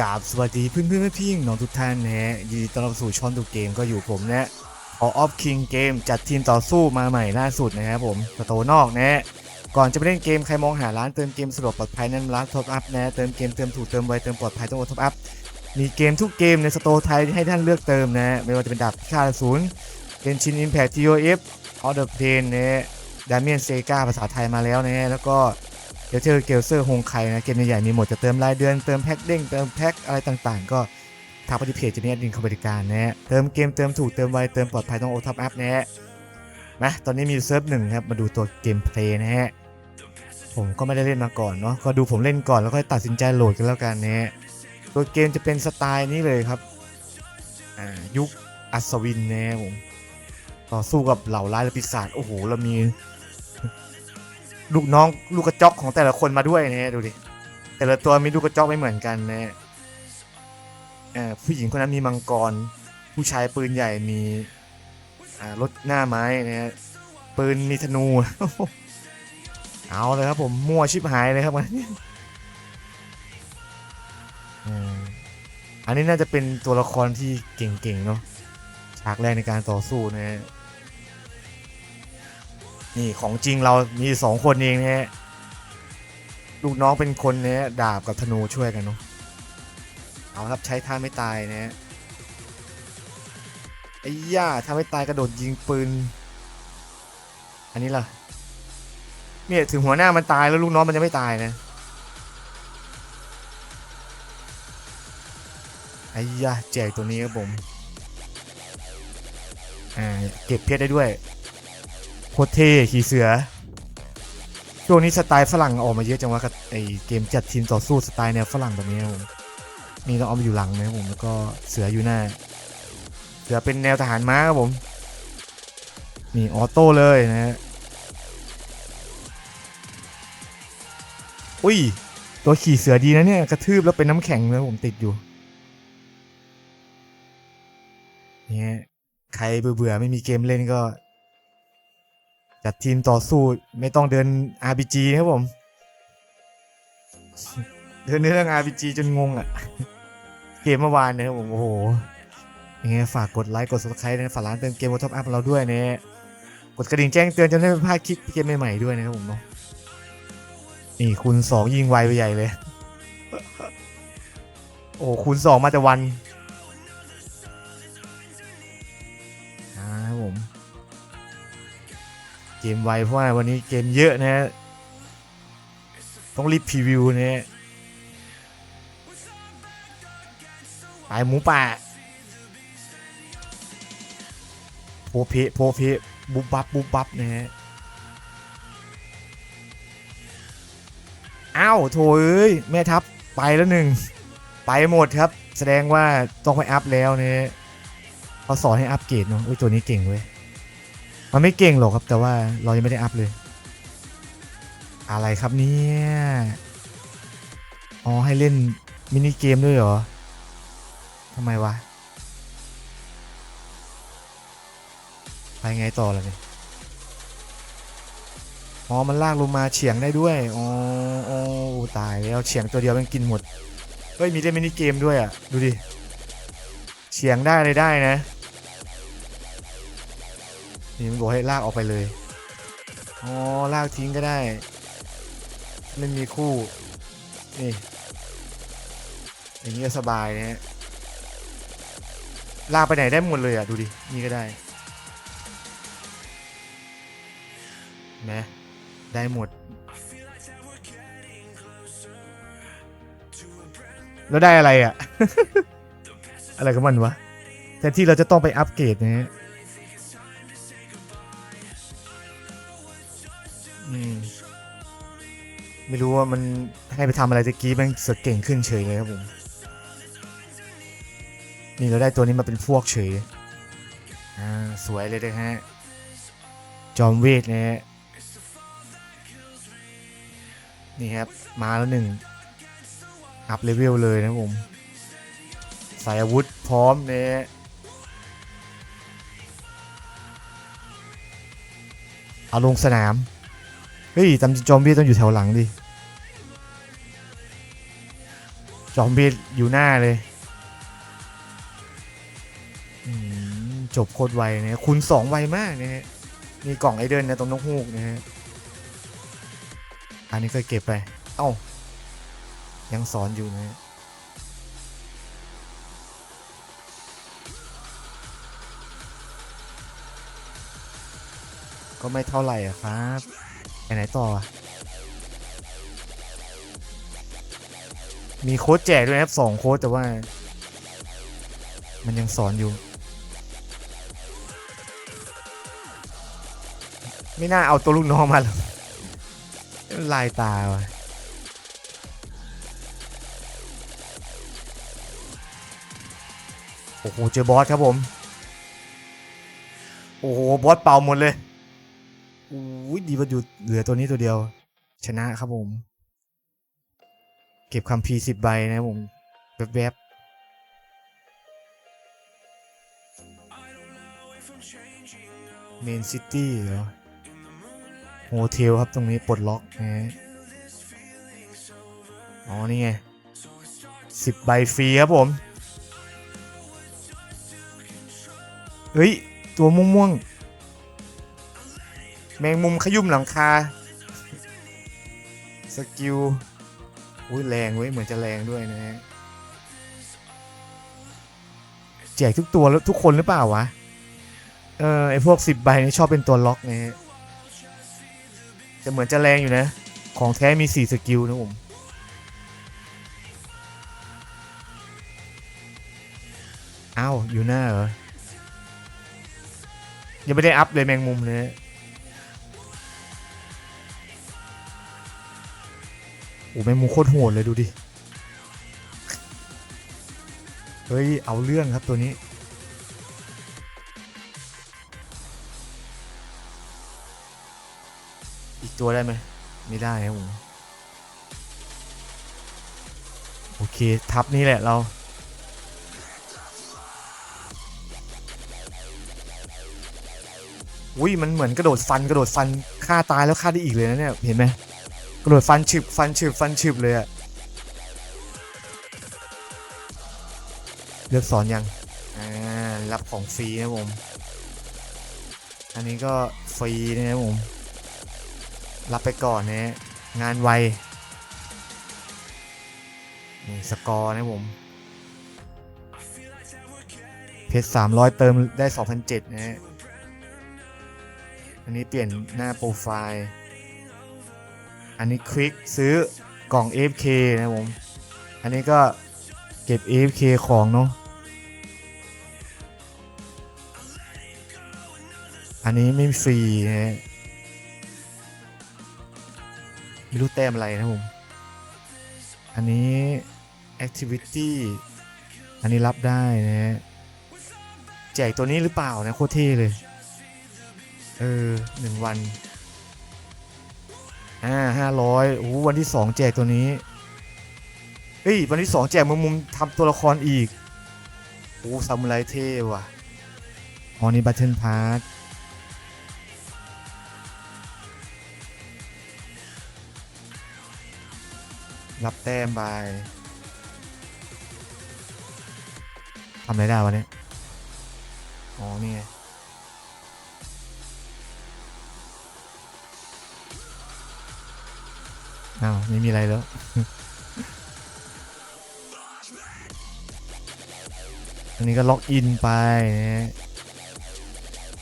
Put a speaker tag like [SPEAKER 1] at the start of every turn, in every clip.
[SPEAKER 1] กราบสวัสดีเพื่อนเพื่อนพี่ๆน้องทุกท่านนะฮะยินดีต้อนรับสู่ช่องดูเกมก็อยู่ผมนะออฟคิงเกมจัดทีมต่อสู้มาใหม่ล่าสุดนะครับผมสโตนอกนะฮะก่อนจะไปเล่นเกมใครมองหาร้านเติมเกมสะดวกปลอดภัยนั้นร้านท็อปอัพนะเติมเกมเติมถูกเติมไวเติมปลอดภัยต้องโอท็อปอัพมีเกมทุกเกมในสโตร์ไทยให้ท่านเลือกเติมนะไม่ว่าจะเป็นดาบพิฆาตอสูรเป็นชินอิมแพคทีโอเอฟออเดอร์เพนนะดามิเอนเซกาภาษาไทยมาแล้วนะแล้วก็ ดี๋ยวเจอเกลเซอร์ฮงไคนะเกมใหญ่ๆมีหมดจะเติมรายเดือนเติมแพ็คเด้งเติมแพ็คอะไรต่างๆ ก็ทางปฏิเพจจะมีแอดมินเข้าบริการนะฮะเติมเกมเติมถูกเติมไวเติมปลอดภัยต้องโอทับอัพนะฮะนะตอนนี้มีเซิร์ฟหนึ่งครับมาดูตัวเกมเพลย์นะฮะผมก็ไม่ได้เล่นมาก่อนเนาะก็ดูผมเล่นก่อนแล้วค่อยตัดสินใจโหลดกันแล้วกันนะฮะตัวเกมจะเป็นสไตล์นี้เลยครับอ่ายุคอัศวินนะผมต่อสู้กับเหล่าร้ายและปีศาจโอ้โหเรามี ลูกน้องลูกกระจอกของแต่ละคนมาด้วยนะดูดิแต่ละตัวมีลูกกระจอกไม่เหมือนกันนะผู้หญิงคนนั้นมีมังกร ผู้ชายปืนใหญ่มีรถหน้าไม้นะฮะปืนมีธนู เอาเลยครับผมมั่วชิบหายเลยครับวันนี้อันนี้น่าจะเป็นตัวละครที่เก่งๆเนาะฉากแรกในการต่อสู้นะฮะ นี่ของจริงเรามีสองคนเองนะฮะลูกน้องเป็นคนเนี่ยดาบกับธนูช่วยกันเนาะเอาครับใช้ท่าไม่ตายนะฮะไอ้ย่าถ้าไม่ตายกระโดดยิงปืน อันนี้ล่ะเนี่ยถึงหัวหน้ามันตายแล้วลูกน้องมันยังไม่ตายนะไอ้ย่าแจกตัวนี้ครับผม อ่า เก็บเพชรได้ด้วย โคตรเท่ขี่เสือ ช่วงนี้สไตล์ฝรั่งออกมาเยอะจังวะกับไอเกมจัดทีมต่อสู้สไตล์แนวฝรั่งแบบนี้ผมนี่ต้องเอามาอยู่หลังนะผมแล้วก็เสืออยู่หน้า เสือเป็นแนวทหารม้าครับผม นี่ออโต้เลยนะฮะอุ้ย ตัวขี่เสือดีนะเนี่ย กระทืบแล้วเป็นน้ำแข็งเลยผมติดอยู่เนี่ยใครเบื่อไม่มีเกมเล่นก็ จัดทีมต่อสู้ไม่ต้องเดิน RPG นะครับผม เดินเรื่อง RPG จนงงอะ่ะ เกมเมื่อวานเนะครับผมโอ้โหยังไงฝากกดไลค์กด subscribe นะฝากร้านเติมเกมวอท o อัพเราด้วยเนะกดกระดิ่งแจ้งเตือนจะได้ไม่พลาดคลิปเกมใหม่ๆด้วยนะครับผมเนาะนี่คูณสองยิงไวไปใหญ่เลย โอ้คูณสองมาแต่วัน เกมไวเพราะว่าวันนี้เกมเยอะนะฮะต้องรีบพรีวิวนะฮะตายหมูป่าโพเพโพเพบุบบับบุบบับนะฮะอ้าวโถเอ้ยแม่ทัพไปแล้วหนึ่งไปหมดครับ แสดงว่าต้องไปอัพแล้วเนี่ยเขาสอนให้อัพเกรดเนาะเอ้ยตัวนี้เก่งเว้ย มันไม่เก่งหรอกครับแต่ว่าเรายังไม่ได้อัพเลย อะไรครับเนี่ยอ๋อให้เล่นมินิเกมด้วยเหรอทำไมวะไปไงต่อล่ะเนี่ยอ๋อ มันลากลงมาเฉียงได้ด้วย อ๋ออ๋อตายแล้วเฉียงตัวเดียวมันกินหมด เฮ้ย มีเล่นมินิเกมด้วยอะ ดูดิ เฉียงได้เลยได้นะ นี่มันบอกให้ลากออกไปเลย อ๋อ ลากทิ้งก็ได้ ไม่มีคู่ นี่ อย่างนี้สบายนะฮะ ลากไปไหนได้หมดเลยอะ ดูดิ นี่ก็ได้นะได้หมด แล้วได้อะไรอะ อะไรกับมันวะแทนที่เราจะต้องไปอัปเกรดนะฮะ อืมไม่รู้ว่ามันให้ไปทำอะไรตะกี้มันเสือกเก่งขึ้นเฉยเลยครับผม นี่เราได้ตัวนี้มาเป็นพวกเฉย อ่า สวยเลยนะฮะ จอมเวทนะฮะ นี่ครับ มาแล้วหนึ่ง อัพเลเวลเลยนะผมใส่อาวุธพร้อมนะฮะเอาลงสนาม เฮ้ยจริงจอมบี้ต้องอยู่แถวหลังดิ จอมบีอยู่หน้าเลยจบโคตรไวนะคูณสองไวมากนะฮะ มีกล่องไอเดินนะตรงนกฮูกนะฮะ อันนี้ก็เก็บไป เอ้า ยังสอนอยู่นะฮะก็ไม่เท่าไหร่อะครับ ไปไหนต่ออะมีโค้ดแจกด้วยนะครับสองโค้ดแต่ว่า มันยังสอนอยู่ ไม่น่าเอาตัวลูกน้องมาหรอกลายตาว่ะโอ้โห เจอบอสครับผม โอ้โห บอสเป่าหมดเลย อุ้ยดีว่าอยู่เหลือตัวนี้ตัวเดียว ชนะครับผม เก็บคัมภีสิบใบนะครับผมแวบๆเมนซิตี้เหรอโฮเทลครับตรงนี้ปลดล็อกนะอ๋อ นี่ไงสิบใบฟรีครับผม เฮ้ย ตัวม่วงม่วงๆ แมงมุมขยุ่มหลังคา สกิลอุ้ยแรงเว้ยเหมือนจะแรงด้วยนะฮะแจกทุกตัวทุกคนหรือเปล่าวะ เออไอพวกสิบใบนี่ชอบเป็นตัวล็อกนะฮะจะเหมือนจะแรงอยู่นะ ของแท้มี4สกิลนะผมอ้าวอยู่หน้าเหรอยังไม่ได้อัพเลยแมงมุมเลย โอ้แมงมุมโคตรโหดเลยดูดิ เฮ้ย เอาเรื่องครับตัวนี้ อีกตัวได้ไหม ไม่ได้ครับผมโอเค ทับนี่แหละเราอุ้ยมันเหมือนกระโดดฟันกระโดดฟันฆ่าตายแล้วฆ่าได้อีกเลยนะเนี่ย เห็นไหม กระโดดฟันฉึบฟันฉึบฟันฉึบเลยอะเลือกสอนยัง อ่า รับของฟรีนะผม อันนี้ก็ฟรีนะผม รับไปก่อนนะงานไวนี่สกอร์นะผม เพชร300เติมได้2,007นะฮะ อันนี้เปลี่ยนหน้าโปรไฟล์ อันนี้ควิกซื้อกล่อง AFK นะผม อันนี้ก็เก็บ AFK ของเนาะ อันนี้ไม่ฟรีนะฮะไม่รู้แต้มอะไรนะผม อันนี้ activity อันนี้รับได้นะฮะแจกตัวนี้หรือเปล่านะโคตรเท่เลย เออหนึ่งวัน อ่าห้าร้อยโอ้วันที่สองแจกตัวนี้เฮ้ยวันที่สองแจกมุมมุมทำตัวละครอีกโอ้ซามูไรเท่ว่ะอ๋อนี่บัตเทิลพาร์ทรับแต้มไปทำอะไรได้วะเนี่ย อ๋อ นี่ไง อ้าวไม่มีอะไรแล้ว อันนี้ก็ล็อกอินไปนะ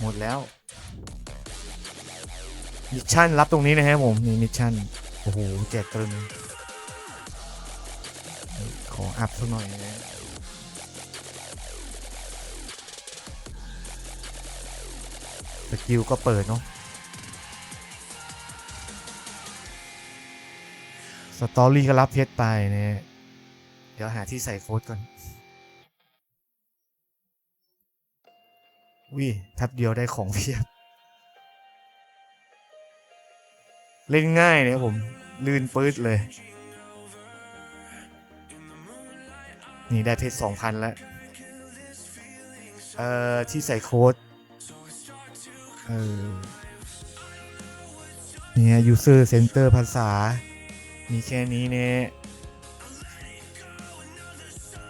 [SPEAKER 1] หมดแล้ว มิชชั่นรับตรงนี้นะครับผมนี่มิชชั่น โอ้โหแจกตรึงขออัพสักหน่อยนะสกิลก็เปิดเนาะ สตอรี่ก็รับเพชรไปนะเดี๋ยวหาที่ใส่โค้ดก่อนวิแป๊บเดียวได้ของเพียบ เล่นง่ายเนี่ยผม ลื่นปื๊ดเลย นี่ได้เพชรสองพันแล้ว เอ่อ ที่ใส่โค้ด เออเนี่ย user center ภาษา มีแค่นี้เนี่ย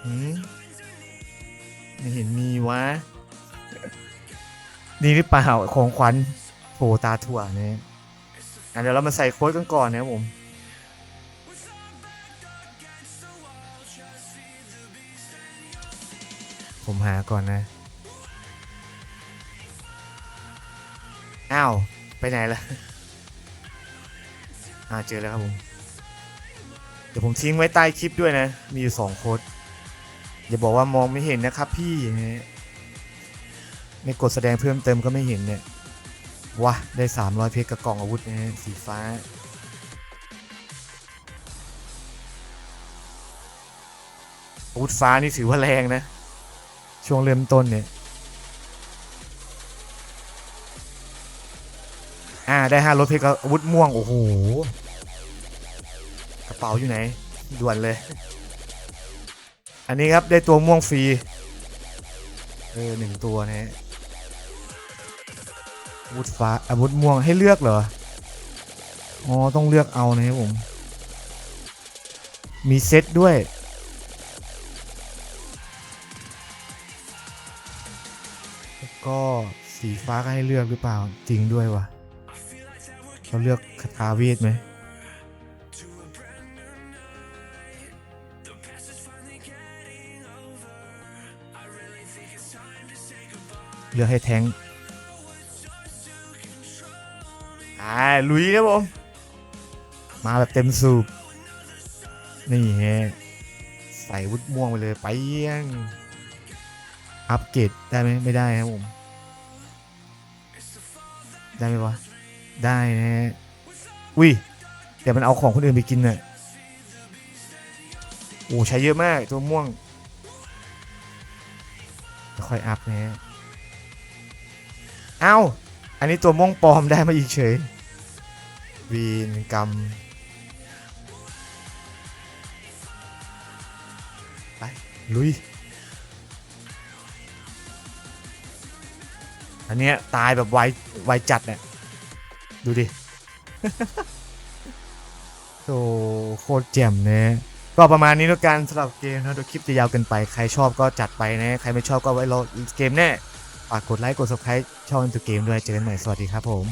[SPEAKER 1] หืมไม่เห็นมีวะ นี่หรือเปล่าของขวัญโผตาถั่วเนี่ยอะเดี๋ยวเรามาใส่โค้ดกันก่อนนะครับผมผมหาก่อนนะ อ้าว ไปไหนล่ะ อ่าเจอแล้วครับผม เดี๋ยวผมทิ้งไว้ใต้คลิปด้วยนะ มีอยู่สองโค้ดอย่าบอกว่ามองไม่เห็นนะครับพี่นะฮะไม่กดแสดงเพิ่มเติมก็ไม่เห็นเนี่ยว้าได้ 300 เพชรกับกล่องอาวุธนะฮะสีฟ้า อาวุธฟ้านี่ถือว่าแรงนะ ช่วงเริ่มต้นเนี่ย อ่า ได้ห้ารถเพชรกับอาวุธม่วง โอ้โห เป๋าอยู่ไหน ด่วนเลย อันนี้ครับได้ตัวม่วงฟรี เออหนึ่งตัวนะฮะอาวุธฟ้าอาวุธม่วงให้เลือกเหรอ อ๋อ ต้องเลือกเอานะครับผม มีเซตด้วยแล้วก็สีฟ้าก็ให้เลือกหรือเปล่าจริงด้วยวะเราเลือกคาถาเวทไหม เลือกให้แทงอ่าลุยครับผม มาแบบเต็มสูบ นี่ฮะ ใส่วุฒม่วงไปเลยไปยังอัปเกรดได้ไหมไม่ได้ครับผม ได้ไหมวะ ได้นะฮะอุ้ยเดี๋ยวมันเอาของคนอื่นไปกินเน่ะ โอ้ใช้เยอะมากตัวม่วงจะค่อยอัพนะฮะเอ้า อันนี้ตัวม่วงปลอมได้มาอีกเฉย วีนกรรม ไป ลุย อันเนี้ยตายแบบไวไวจัดเนี่ย ดูดิโอ้โคตรแจ่มนะ ก็ประมาณนี้แล้วกันสำหรับเกมนะเดี๋ยวคลิปจะยาวเกินไป ใครชอบก็จัดไปนะ ใครไม่ชอบก็ไว้รอเกมแน่ฝากกดไลค์กด subscribe ช่องตัวเกมด้วยเจอกันใหม่สวัสดีครับผม